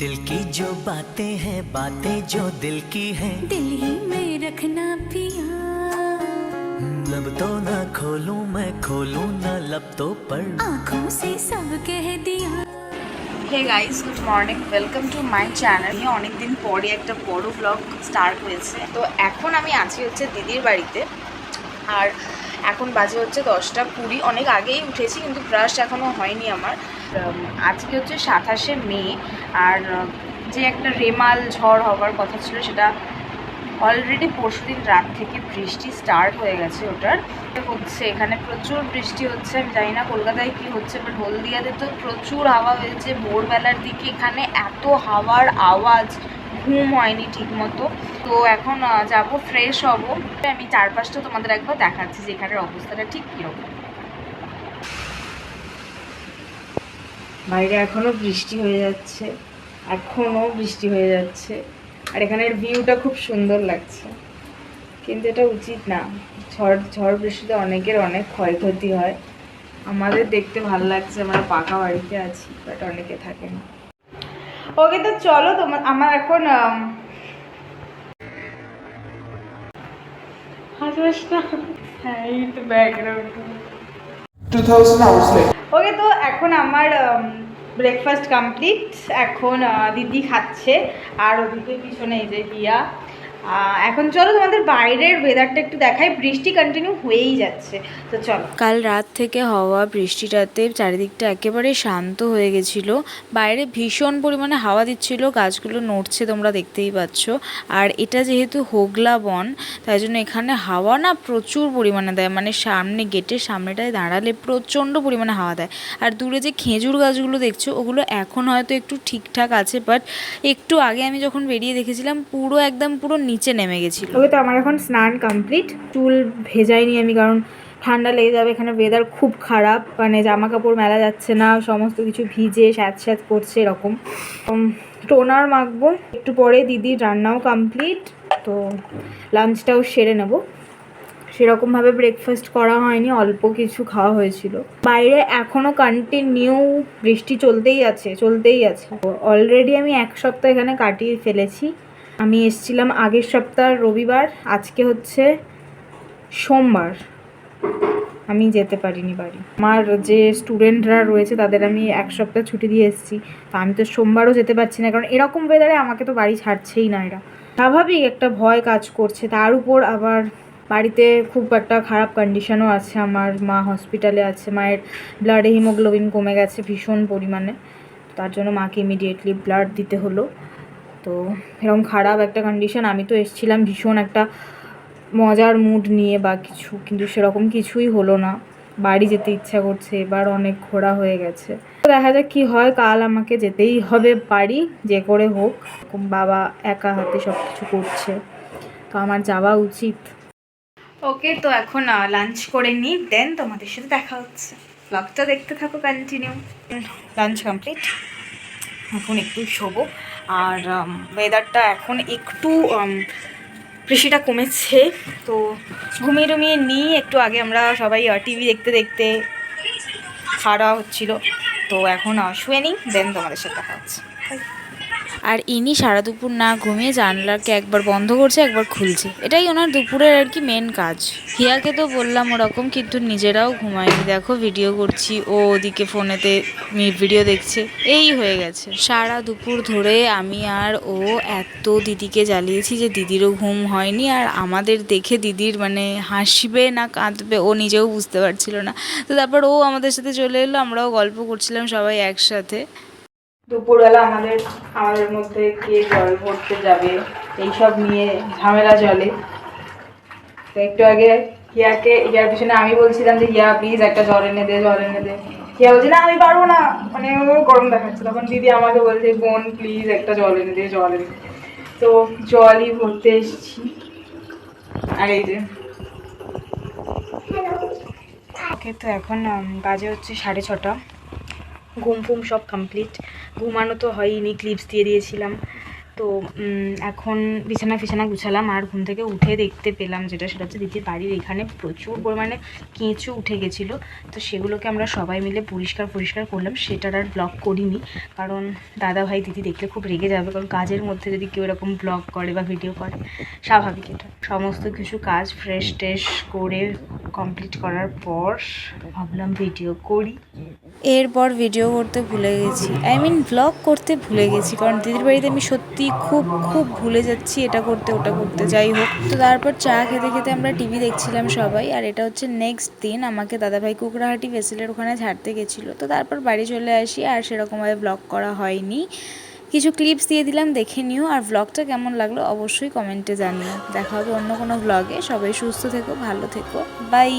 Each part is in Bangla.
दिल की जो बातें हैं बातें जो दिल की हैं दिल ही में रखना पिया लब तो न खोलूं मैं खोलूं न लब तो पढ़ आंखों से सब कह दिया hey guys good morning welcome to my channel অনেক দিন পরে একটা বড় ব্লগ স্টার্ট হয়েছে তো এখন আমি আছি হচ্ছে দিদির বাড়িতে আর এখন বাজে হচ্ছে দশটা কুড়ি অনেক আগেই উঠেছি কিন্তু ব্রাশ এখনও হয়নি আমার উম, আজকে হচ্ছে সাতাশে মে, আর যে একটা রেমাল ঝড় হওয়ার কথা ছিল সেটা অলরেডি পরশু দিন রাত থেকে বৃষ্টি স্টার্ট হয়ে গেছে ওটার। হচ্ছে, এখানে প্রচুর বৃষ্টি হচ্ছে, আমি জানি না কলকাতায় কি হচ্ছে বাট হলদিয়াতে তো প্রচুর হাওয়া হয়েছে। ভোরবেলার দিকে এখানে এত হাওয়ার আওয়াজ, ঘুম হয়নি ঠিক মতো তো এখন যাব ফ্রেশ হব। আমি চারপাশটা তোমাদের একবার দেখাচ্ছি যে এখানের অবস্থাটা ঠিক কীরকম। বাইরে এখনও বৃষ্টি হয়ে যাচ্ছে, এখনও বৃষ্টি হয়ে যাচ্ছে। আর এখানের ভিউটা খুব সুন্দর লাগছে। কিন্তু এটা উচিত না। ঝড় ঝড় বৃষ্টিতে অনেকের অনেক ক্ষয়ক্ষতি হয়। আমাদের দেখতে ভালো লাগছে, আমরা পাকা বাড়িতে আছি বাট অনেকে থাকে না। ওকে তো চলো, তোমার, আমার এখন না? হ্যাঁ এই তো ব্যাকগ্রাউন্ড 2000 hours later. ওকে তো এখন আমার ব্রেকফাস্ট কমপ্লিট এখন দিদি খাচ্ছে। আর ওদিকে পিছনে এই যে আহ, এখন চলো তোমাদের বাইরের ওয়েদারটা একটু দেখাই। বৃষ্টি কন্টিনিউ হয়েই যাচ্ছে। তো চলো। কাল রাত থেকে হওয়া, বৃষ্টিটাতে চারিদিকটা একেবারে শান্ত হয়ে গেছিল। বাইরে ভীষণ পরিমাণে হাওয়া দিচ্ছিল, গাছগুলো নড়ছে তোমরা দেখতেই পাচ্ছ। আর এটা যেহেতু হোগলা বন, তাই জন্য এখানে হাওয়া না প্রচুর পরিমাণে দেয়। মানে সামনে গেটের সামনেটায় দাঁড়ালে প্রচণ্ড পরিমাণে হাওয়া দেয়। আর দূরে যে খেজুর গাছগুলো দেখছ, ওগুলো এখন হয়তো একটু ঠিকঠাক আছে বাট একটু আগে আমি যখন বেরিয়ে দেখেছিলাম, পুরো একদম পুরো নিচে নেমে গেছিল। ওকে তো আমার এখন স্নান কমপ্লিট চুল ভেজাইনি আমি কারণ ঠান্ডা লেগে যাবে, এখানে ওয়েদার খুব খারাপ। মানে জামা কাপড় মেলা যাচ্ছে না, সমস্ত কিছু ভিজে, স্যাঁত স্যাঁত করছে এরকম। টোনার মাখবো। একটু পরে দিদির রান্নাও কমপ্লিট তো লাঞ্চটাও সেরে নেব। সেরকমভাবে ব্রেকফাস্ট করা হয়নি, অল্প কিছু খাওয়া হয়েছিল। বাইরে এখনও কন্টিনিউ বৃষ্টি চলতেই আছে চলতেই আছে। অলরেডি আমি এক সপ্তাহ এখানে কাটিয়ে ফেলেছি। আমি এসছিলাম আগের সপ্তাহ রবিবার, আজকে হচ্ছে সোমবার। আমি যেতে পারিনি বাড়ি। আমার যে স্টুডেন্টরা রয়েছে তাদের আমি এক সপ্তাহ ছুটি দিয়ে এসেছি। তা আমি তো সোমবারও যেতে পারছি না, কারণ এরকম ওয়েদারে আমাকে তো বাড়ি ছাড়ছেই না এরা। স্বাভাবিক একটা ভয় কাজ করছে, তার উপর আবার বাড়িতে খুব একটা খারাপ কন্ডিশনও আছে আমার। মা হসপিটালে আছে, মায়ের ব্লাডে হিমোগ্লোবিন কমে গেছে ভীষণ পরিমাণে। তার জন্য মাকে ইমিডিয়েটলি ব্লাড দিতে হলো। তো এরকম খারাপ একটা কন্ডিশন আমি তো এসেছিলাম ভীষণ একটা মজার মুড নিয়ে বা কিছু, কিন্তু সেরকম কিছুই হলো না। বাড়ি যেতে ইচ্ছা করছে, এবার অনেক ঘোরা হয়ে গেছে। দেখা যাক কী হয়, কাল আমাকে যেতেই হবে বাড়ি, যে করে হোক। বাবা একা হাতে সব কিছু করছে, তো আমার যাওয়া উচিত। ওকে, তো এখন লাঞ্চ করে নিই দেন তোমাদের সাথে দেখা হচ্ছে। ব্লগটা দেখতে থাকো কন্টিনিউ লাঞ্চ কমপ্লিট এখন একটু শোবো। আর ওয়েদারটা এখন একটু কৃষিটা কমেছে। তো ঘুমিয়ে টুমিয়ে নিই, একটু আগে আমরা সবাই টিভি দেখতে দেখতে খাওয়া হচ্ছিল। তো এখন শুয়ে নিই দেন তোমাদের সাথে দেখা হচ্ছে। আর ইনি সারা দুপুর না ঘুমিয়ে জানলাকে একবার বন্ধ করছে একবার খুলছে। এটাই ওনার দুপুরের আর কি মেন কাজ। হিয়াকে তো বললাম ওরকম কিন্তু নিজেরাও ঘুমায়নি। দেখো ভিডিও করছি ও ওদিকে ফোনেতে ভিডিও দেখছে। এই হয়ে গেছে। সারা দুপুর ধরে আমি আর ও এত দিদিকে জ্বালিয়েছি যে দিদিরও ঘুম হয়নি আর আমাদের দেখে দিদির মানে হাসবে না কাঁদবে ও নিজেও বুঝতে পারছিল না। তো তারপর ও আমাদের সাথে চলে এলো আমরাও গল্প করছিলাম সবাই একসাথে। দুপুরবেলা আমাদের আমাদের মধ্যে কে জল ভরতে যাবে, এইসব নিয়ে ঝামেলা চলে। তো একটু আগে হিয়াকে, হিয়ার পিছনে আমি বলছিলাম যে, হিয়া প্লিজ একটা জল এনে দে, জল এনে দে। হিয়া বলছে, না, আমি পারব না। মানে ও গরম দেখাচ্ছে। তখন দিদি আমাকে বলছে, বোন প্লিজ একটা জল এনে দে, জল এনে। তো জলই ভরতে এসেছি। আর এই যে তো এখন বাজে হচ্ছে সাড়ে ছটা। ঘুম ফুম সব কমপ্লিট ঘুমানো তো হয়নি ক্লিপস দিয়ে দিয়েছিলাম। তো এখন বিছানা ফিছানা গুছালাম আর ঘুম থেকে উঠে দেখতে পেলাম যেটা, সেটা হচ্ছে দিদির বাড়ির এখানে প্রচুর পরিমাণে কেঁচো উঠে গেছিল। তো সেগুলোকে আমরা সবাই মিলে পরিষ্কার পরিষ্কার করলাম। সেটার আর ব্লগ করিনি, কারণ দাদা ভাই দিদি দেখলে খুব রেগে যাবে। কারণ কাজের মধ্যে যদি কেউ এরকম ব্লগ করে বা ভিডিও করে, স্বাভাবিক এটা। সমস্ত কিছু কাজ ফ্রেশ ট্রেশ করে কমপ্লিট করার পর ভাবলাম ভিডিও করি। এরপর ভিডিও করতে ভুলে গেছি। আই মিন ব্লগ করতে ভুলে গেছি, কারণ দিদির বাড়িতে আমি সত্যি খুব খুব ভুলে যাচ্ছি এটা করতে, ওটা করতে, যাই হোক। তো তারপর চা খেতে খেতে আমরা টিভি দেখছিলাম সবাই, আর এটা হচ্ছে নেক্সট দিন আমাকে দাদাভাই কুকরাহাটি ভেসেলের ওখানে ছাড়তে গেছিল। তো তারপর বাড়ি চলে আসি, আর সেরকমভাবে ব্লগ করা হয়নি। কিছু ক্লিপস দিয়ে দিলাম, দেখে নিও, আর ব্লগটা কেমন লাগল অবশ্যই কমেন্টে জানিও। দেখা হবে অন্য কোনো ব্লগে সবাই সুস্থ থেকো, ভালো থেকো। বাই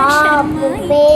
பாபுவே.